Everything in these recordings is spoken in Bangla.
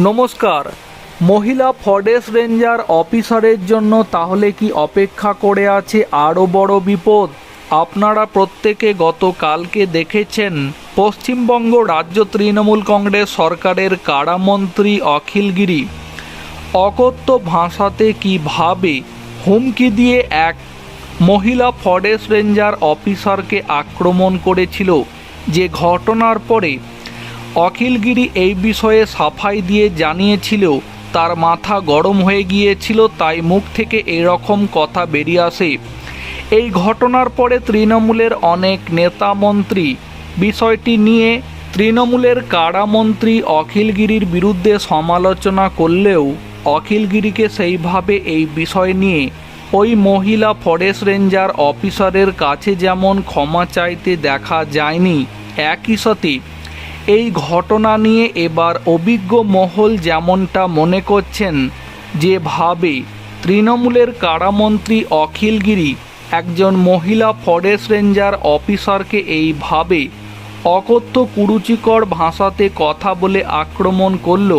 নমস্কার। মহিলা ফরেস্ট রেঞ্জার অফিসারের জন্য তাহলে কি অপেক্ষা করে আছে আরও বড় বিপদ? আপনারা প্রত্যেকে গতকালকে দেখেছেন, পশ্চিমবঙ্গ রাজ্য তৃণমূল কংগ্রেস সরকারের কারামন্ত্রী অখিলগিরি অকথ্য ভাষাতে কীভাবে হুমকি দিয়ে এক মহিলা ফরেস্ট রেঞ্জার অফিসারকে আক্রমণ করেছিল? যে ঘটনার পরে অখিলগিরি এই বিষয়ে সাফাই দিয়ে জানিয়েছিল তার মাথা গরম হয়ে গিয়েছিল তাই মুখ থেকে এরকম কথা বেরিয়ে আসে। এই ঘটনার পরে তৃণমূলের অনেক নেতা মন্ত্রী, বিষয়টি নিয়ে তৃণমূলের কারামন্ত্রী অখিলগিরির বিরুদ্ধে সমালোচনা করলেও অখিলগিরিকে সেইভাবে এই বিষয় নিয়ে ওই মহিলা ফরেস্ট রেঞ্জার অফিসারের কাছে যেমন ক্ষমা চাইতে দেখা যায়নি, একই সাথে এই ঘটনা নিয়ে এবার অভিজ্ঞ মহল যেমনটা মনে করছেন যেভাবে তৃণমূলের কারামন্ত্রী অখিলগিরি একজন মহিলা ফরেস্ট রেঞ্জার অফিসারকে এইভাবে অকথ্য কুরুচিকর ভাষাতে কথা বলে আক্রমণ করল,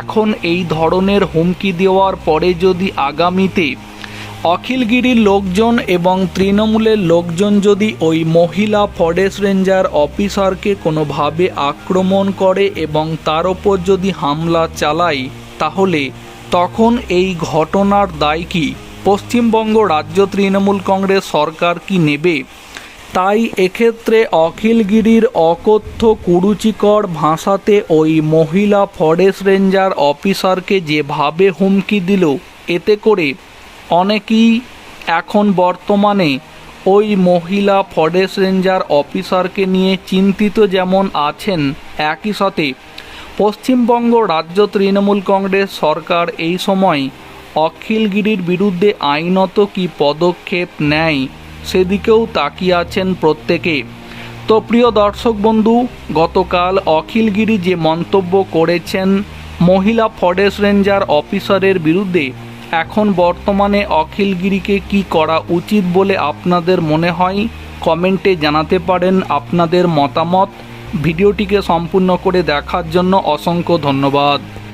এখন এই ধরনের হুমকি দেওয়ার পরে যদি আগামীতে অখিলগিরির লোকজন এবং তৃণমূলের লোকজন যদি ওই মহিলা ফরেস্ট রেঞ্জার অফিসারকে কোনোভাবে আক্রমণ করে এবং তার ওপর যদি হামলা চালায়, তাহলে তখন এই ঘটনার দায় কি? পশ্চিমবঙ্গ রাজ্য তৃণমূল কংগ্রেস সরকার কি নেবে? তাই এক্ষেত্রে অখিলগিরির অকথ্য কুরুচিকর ভাষাতে ওই মহিলা ফরেস্ট রেঞ্জার অফিসারকে যেভাবে হুমকি দিল, এতে করে অনেকেই এখন বর্তমানে ওই মহিলা ফরেস্ট রেঞ্জার অফিসারকে নিয়ে চিন্তিত যেমন আছেন, একই সাথে পশ্চিমবঙ্গ রাজ্য তৃণমূল কংগ্রেস সরকার এই সময় অখিলগিরির বিরুদ্ধে আইনত কি পদক্ষেপ নেয় সেদিকেও তাকিয়ে আছেন প্রত্যেকে। তো প্রিয় দর্শক বন্ধু, গতকাল অখিলগিরি যে মন্তব্য করেছেন, মহিলা ফরেস্ট রেঞ্জার অফিসারের বিরুদ্ধে এখন বর্তমানে অখিলগিরিকে কি করা উচিত বলে আপনাদের মনে হয়? কমেন্টে জানাতে পারেন আপনাদের মতামত। ভিডিওটিকে সম্পূর্ণ করে দেখার জন্য অসংখ্য ধন্যবাদ।